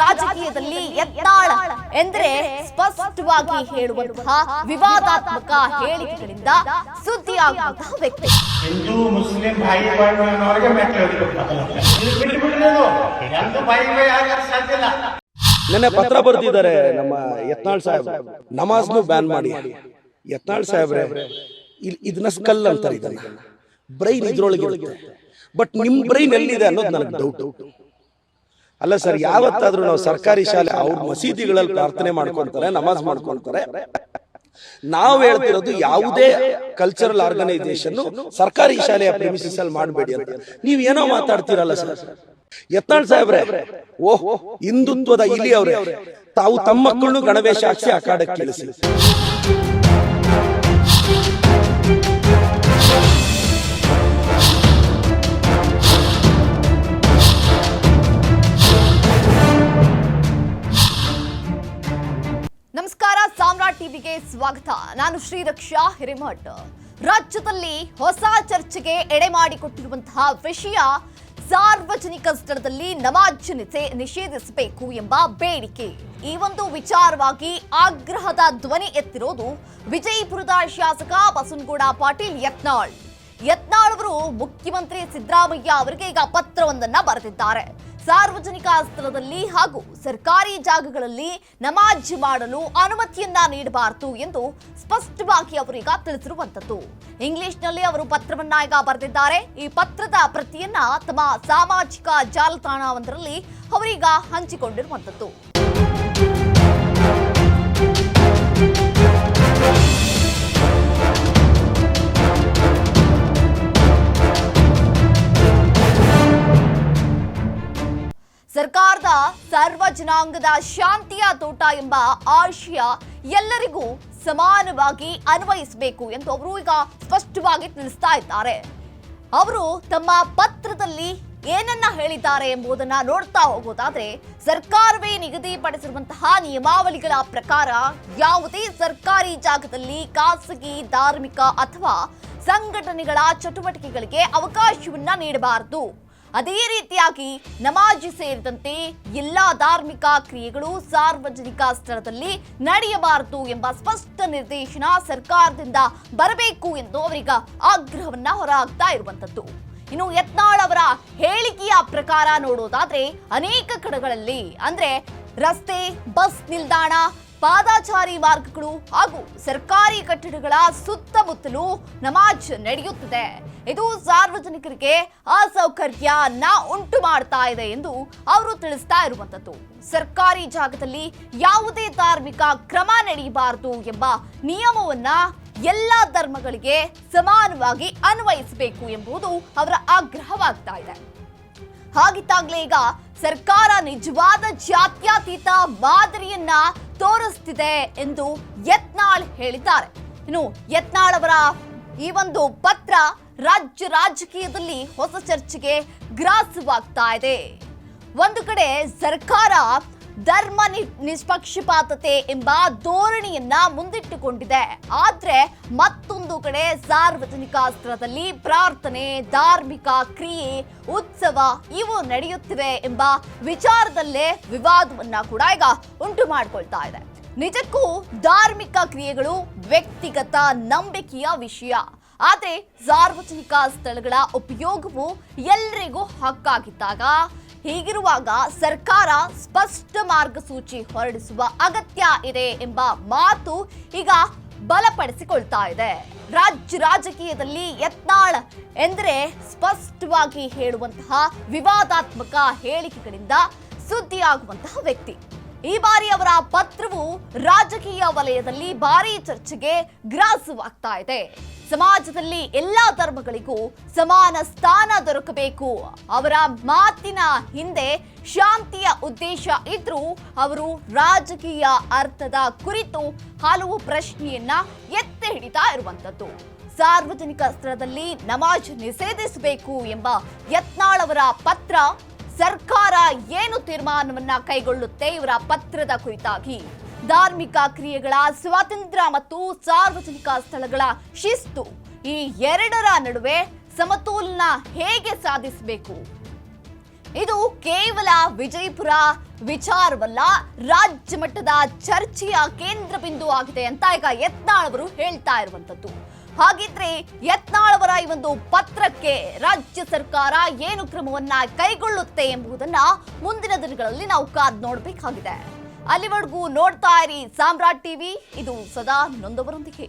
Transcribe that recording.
ರಾಜಕೀಯದಲ್ಲಿ ಎತ್ತಾಳ ಎಂದರೆ ಸ್ಪಷ್ಟವಾಗಿ ಹೇಳುವಂತಹ ವಿವಾದಾತ್ಮಕ ಹೇಳಿಕೆಗಳಿಂದ ಸುದ್ದಿಯಾಗುವಂತಹ ವ್ಯಕ್ತಿ. ಹಿಂದೂ ಮುಸ್ಲಿಂ ನೆನ್ನೆ ಪತ್ರ ಬರ್ತಿದ್ದಾರೆ ನಮ್ಮ ಯತ್ನಾಳ್ ಸಾಹೇಬ್ ನಮಾಜ್ನು ಬ್ಯಾನ್ ಮಾಡಿ. ಯತ್ನಾಳ್ ಸಾಹೇಬ್ರೆ ಇದನ್ನ ಸ್ಕಲ್ ಅಂತಾರೆ ಇದನ್ನ. ಬ್ರೈನ್ ಇದ್ರೊಳಗೆ ಬಟ್ ನಿಮ್ ಬ್ರೈನ್ ಎಲ್ಲಿದೆ ಅನ್ನೋದು ನನಗೆ ಡೌಟ್ ಅಲ್ಲ ಸರ್ ಯಾವತ್ತಾದ್ರೂ ನಾವು ಸರ್ಕಾರಿ ಶಾಲೆ ಅವ್ರ ಮಸೀದಿಗಳಲ್ಲಿ ಪ್ರಾರ್ಥನೆ ಮಾಡ್ಕೊಂತಾರೆ ನಮಾಜ್ ಮಾಡ್ಕೊಂತಾರೆ. ನಾವು ಹೇಳ್ತಿರೋದು ಯಾವುದೇ ಕಲ್ಚರಲ್ ಆರ್ಗನೈಸೇಷನ್ ಸರ್ಕಾರಿ ಶಾಲೆಯ ಪ್ರೆಮಿಸಿಸ್ ಅಲ್ಲಿ ಮಾಡಬೇಡಿ ಅಂತ. ನೀವ್ ಏನೋ ಮಾತಾಡ್ತೀರಲ್ಲ ಸರ್. ಯತ್ನಾಳ್ ಸಾಹೇಬ್ರೆ ಓಹ್ ಹಿಂದುತ್ವದ ಇಲ್ಲಿ ಅವ್ರೆ ತಾವು ತಮ್ಮ ಮಕ್ಕಳನ್ನು ಗಣವೇಶ ಹಾಕ್ಸಿ ಅಖಾಡಕ್ಕೆ ಇಳಿಸಿ. ನಮಸ್ಕಾರ, ಸಾಮ್ರಾಟ್ ಟಿವಿಗೆ ಸ್ವಾಗತ. ನಾನು ಶ್ರೀರಕ್ಷಾ ಹಿರೇಮಠ್. ರಾಜ್ಯದಲ್ಲಿ ಹೊಸ ಚರ್ಚೆಗೆ ಎಡೆ ಮಾಡಿಕೊಟ್ಟಿರುವಂತಹ ವಿಷಯ, ಸಾರ್ವಜನಿಕ ಸ್ಥಳದಲ್ಲಿ ನಮಾಜ್ ನಿಷೇ- ನಿಷೇಧಿಸಬೇಕು ಎಂಬ ಬೇಡಿಕೆ. ಈ ಒಂದು ವಿಚಾರವಾಗಿ ಆಗ್ರಹದ ಧ್ವನಿ ಎತ್ತಿರೋದು ವಿಜಯಪುರದ ಶಾಸಕ ಬಸನಗೌಡ ಪಾಟೀಲ್ ಯತ್ನಾಳ್. ಯತ್ನಾಳ್ ಅವರು ಮುಖ್ಯಮಂತ್ರಿ ಸಿದ್ದರಾಮಯ್ಯ ಅವರಿಗೆ ಈಗ ಪತ್ರವೊಂದನ್ನು ಬರೆದಿದ್ದಾರೆ. ಸಾರ್ವಜನಿಕ ಸ್ಥಳದಲ್ಲಿ ಹಾಗೂ ಸರ್ಕಾರಿ ಜಾಗಗಳಲ್ಲಿ ನಮಾಜ್ ಮಾಡಲು ಅನುಮತಿಯನ್ನ ನೀಡಬಾರದು ಎಂದು ಸ್ಪಷ್ಟವಾಗಿ ಅವರೀಗ ತಿಳಿಸಿರುವಂತದ್ದು ಇಂಗ್ಲಿಷ್ನಲ್ಲಿ ಅವರು ಪತ್ರವನ್ನ ಈಗ ಬರೆದಿದ್ದಾರೆ. ಈ ಪತ್ರದ ಪ್ರತಿಯನ್ನ ತಮ್ಮ ಸಾಮಾಜಿಕ ಜಾಲತಾಣವೊಂದರಲ್ಲಿ ಅವರೀಗ ಹಂಚಿಕೊಂಡಿರುವಂತದ್ದು ಸರ್ಕಾರದ ಸರ್ವ ಜನಾಂಗದ ಶಾಂತಿಯ ತೋಟ ಎಂಬ ಆಶಯ ಎಲ್ಲರಿಗೂ ಸಮಾನವಾಗಿ ಅನ್ವಯಿಸಬೇಕು ಎಂದು ಅವರು ಈಗ ಸ್ಪಷ್ಟವಾಗಿ ತಿಳಿಸ್ತಾ ಇದ್ದಾರೆ. ಅವರು ತಮ್ಮ ಪತ್ರದಲ್ಲಿ ಏನನ್ನ ಹೇಳಿದ್ದಾರೆ ಎಂಬುದನ್ನ ನೋಡ್ತಾ ಹೋಗೋದಾದ್ರೆ, ಸರ್ಕಾರವೇ ನಿಗದಿಪಡಿಸಿರುವಂತಹ ನಿಯಮಾವಳಿಗಳ ಪ್ರಕಾರ ಯಾವುದೇ ಸರ್ಕಾರಿ ಜಾಗದಲ್ಲಿ ಖಾಸಗಿ, ಧಾರ್ಮಿಕ ಅಥವಾ ಸಂಘಟನೆಗಳ ಚಟುವಟಿಕೆಗಳಿಗೆ ಅವಕಾಶವನ್ನ ನೀಡಬಾರದು. ಅದೇ ರೀತಿಯಾಗಿ ನಮಾಜ್ ಸೇರಿದಂತೆ ಎಲ್ಲಾ ಧಾರ್ಮಿಕ ಕ್ರಿಯೆಗಳು ಸಾರ್ವಜನಿಕ ಸ್ಥಳದಲ್ಲಿ ನಡೆಯಬಾರದು ಎಂಬ ಸ್ಪಷ್ಟ ನಿರ್ದೇಶನ ಸರ್ಕಾರದಿಂದ ಬರಬೇಕು ಎಂದು ಅವರೀಗ ಆಗ್ರಹವನ್ನ ಹೊರಹಾಕ್ತಾ ಇರುವಂತದ್ದು. ಇನ್ನು ಯತ್ನಾಳ್ ಅವರ ಹೇಳಿಕೆಯ ಪ್ರಕಾರ ನೋಡೋದಾದ್ರೆ ಅನೇಕ ಕಡೆಗಳಲ್ಲಿ ಅಂದ್ರೆ ರಸ್ತೆ, ಬಸ್ ನಿಲ್ದಾಣ, ಪಾದಾಚಾರಿ ಮಾರ್ಗಗಳು ಹಾಗೂ ಸರ್ಕಾರಿ ಕಟ್ಟಡಗಳ ಸುತ್ತಮುತ್ತಲೂ ನಮಾಜ್ ನಡೆಯುತ್ತಿದೆ. ಇದು ಸಾರ್ವಜನಿಕರಿಗೆ ಅಸೌಕರ್ಯನ ಉಂಟು ಮಾಡ್ತಾ ಇದೆ ಎಂದು ಅವರು ತಿಳಿಸ್ತಾ ಇರುವಂತದ್ದು. ಸರ್ಕಾರಿ ಜಾಗದಲ್ಲಿ ಯಾವುದೇ ಧಾರ್ಮಿಕ ಕ್ರಮ ನಡೆಯಬಾರದು ಎಂಬ ನಿಯಮವನ್ನ ಎಲ್ಲ ಧರ್ಮಗಳಿಗೆ ಸಮಾನವಾಗಿ ಅನ್ವಯಿಸಬೇಕು ಎಂಬುದು ಅವರ ಆಗ್ರಹವಾಗ್ತಾ ಇದೆ. ಹಾಗಿದ್ದಾಗಲೇ ಈಗ ಸರ್ಕಾರ ನಿಜವಾದ ಜಾತ್ಯತೀತ ಮಾದರಿಯನ್ನ ತೋರಿಸ್ತಿದೆ ಎಂದು ಯತ್ನಾಳ್ ಹೇಳಿದ್ದಾರೆ. ಇನ್ನು ಯತ್ನಾಳ್ ಅವರ ಈ ಒಂದು ಪತ್ರ ರಾಜ್ಯ ರಾಜಕೀಯದಲ್ಲಿ ಹೊಸ ಚರ್ಚೆಗೆ ಗ್ರಾಸವಾಗ್ತಾ ಇದೆ. ಒಂದು ಕಡೆ ಸರ್ಕಾರ ಧರ್ಮ ನಿಷ್ಪಕ್ಷಪಾತತೆ ಎಂಬ ಧೋರಣೆಯನ್ನ ಮುಂದಿಟ್ಟುಕೊಂಡಿದೆ. ಆದ್ರೆ ಮತ್ತೊಂದು ಕಡೆ ಸಾರ್ವಜನಿಕ ಸ್ಥಳದಲ್ಲಿ ಪ್ರಾರ್ಥನೆ, ಧಾರ್ಮಿಕ ಕ್ರಿಯೆ, ಉತ್ಸವ ಇವು ನಡೆಯುತ್ತಿವೆ ಎಂಬ ವಿಚಾರದಲ್ಲೇ ವಿವಾದವನ್ನ ಕೂಡ ಈಗ ಉಂಟು ಮಾಡ್ಕೊಳ್ತಾ ಇದೆ. ನಿಜಕ್ಕೂ ಧಾರ್ಮಿಕ ಕ್ರಿಯೆಗಳು ವ್ಯಕ್ತಿಗತ ನಂಬಿಕೆಯ ವಿಷಯ. ಆದರೆ ಸಾರ್ವಜನಿಕ ಸ್ಥಳಗಳ ಉಪಯೋಗವು ಎಲ್ಲರಿಗೂ ಹಕ್ಕಾಗಿದ್ದಾಗ ಹೀಗಿರುವಾಗ ಸರ್ಕಾರ ಸ್ಪಷ್ಟ ಮಾರ್ಗಸೂಚಿ ಹೊರಡಿಸುವ ಅಗತ್ಯ ಇದೆ ಎಂಬ ಮಾತು ಈಗ ಬಲಪಡಿಸಿಕೊಳ್ತಾ ಇದೆ. ರಾಜ್ಯ ರಾಜಕೀಯದಲ್ಲಿ ಯತ್ನಾಳ ಎಂದರೆ ಸ್ಪಷ್ಟವಾಗಿ ಹೇಳುವಂತಹ ವಿವಾದಾತ್ಮಕ ಹೇಳಿಕೆಗಳಿಂದ ಸುದ್ದಿಯಾಗುವಂತಹ ವ್ಯಕ್ತಿ. ಈ ಬಾರಿ ಅವರ ಪತ್ರವು ರಾಜಕೀಯ ವಲಯದಲ್ಲಿ ಭಾರಿ ಚರ್ಚೆಗೆ ಗ್ರಾಸವಾಗ್ತಾ ಇದೆ. ಸಮಾಜದಲ್ಲಿ ಎಲ್ಲಾ ಧರ್ಮಗಳಿಗೂ ಸಮಾನ ಸ್ಥಾನ ದೊರಕಬೇಕು. ಅವರ ಮಾತಿನ ಹಿಂದೆ ಶಾಂತಿಯ ಉದ್ದೇಶ ಇದ್ರೂ ಅವರು ರಾಜಕೀಯ ಅರ್ಥದ ಕುರಿತು ಹಲವು ಪ್ರಶ್ನೆಯನ್ನ ಎತ್ತಿ ಹಿಡಿತಾ ಇರುವಂತದ್ದು ಸಾರ್ವಜನಿಕ ಸ್ಥಳದಲ್ಲಿ ನಮಾಜ್ ನಿಷೇಧಿಸಬೇಕು ಎಂಬ ಯತ್ನಾಳ್ ಅವರ ಪತ್ರ ಸರ್ಕಾರ ಏನು ತೀರ್ಮಾನವನ್ನ ಕೈಗೊಳ್ಳುತ್ತೆ ಇವರ ಪತ್ರದ ಕುರಿತಾಗಿ. ಧಾರ್ಮಿಕ ಕ್ರಿಯೆಗಳ, ಸ್ವಾತಂತ್ರ್ಯ ಮತ್ತು ಸಾರ್ವಜನಿಕ ಸ್ಥಳಗಳ ಶಿಸ್ತು. ಈ ಎರಡರ ನಡುವೆ ಸಮತೋಲನ ಹೇಗೆ ಸಾಧಿಸಬೇಕು? ಇದು ಕೇವಲ ವಿಜಯಪುರ ವಿಚಾರವಲ್ಲ ರಾಜ್ಯ ಮಟ್ಟದ ಚರ್ಚೆಯ ಕೇಂದ್ರ ಬಿಂದು ಆಗಿದೆ ಅಂತ ಈಗ ಯತ್ನಾಳ್ ಅವರು ಹೇಳ್ತಾ ಇರುವಂತದ್ದು. ಹಾಗಿದ್ರೆ ಯತ್ನಾಳವರ ಈ ಒಂದು ಪತ್ರಕ್ಕೆ ರಾಜ್ಯ ಸರ್ಕಾರ ಏನು ಕ್ರಮವನ್ನ ಕೈಗೊಳ್ಳುತ್ತೆ ಎಂಬುದನ್ನ ಮುಂದಿನ ದಿನಗಳಲ್ಲಿ ನಾವು ಕಾದ್ ನೋಡಬೇಕಾಗಿದೆ. ಅಲ್ಲಿವರೆಗೂ ನೋಡ್ತಾ ಇರಿ ಸಾಮ್ರಾಟ್ ಟಿವಿ, ಇದು ಸದಾ ನೊಂದವರೊಂದಿಗೆ.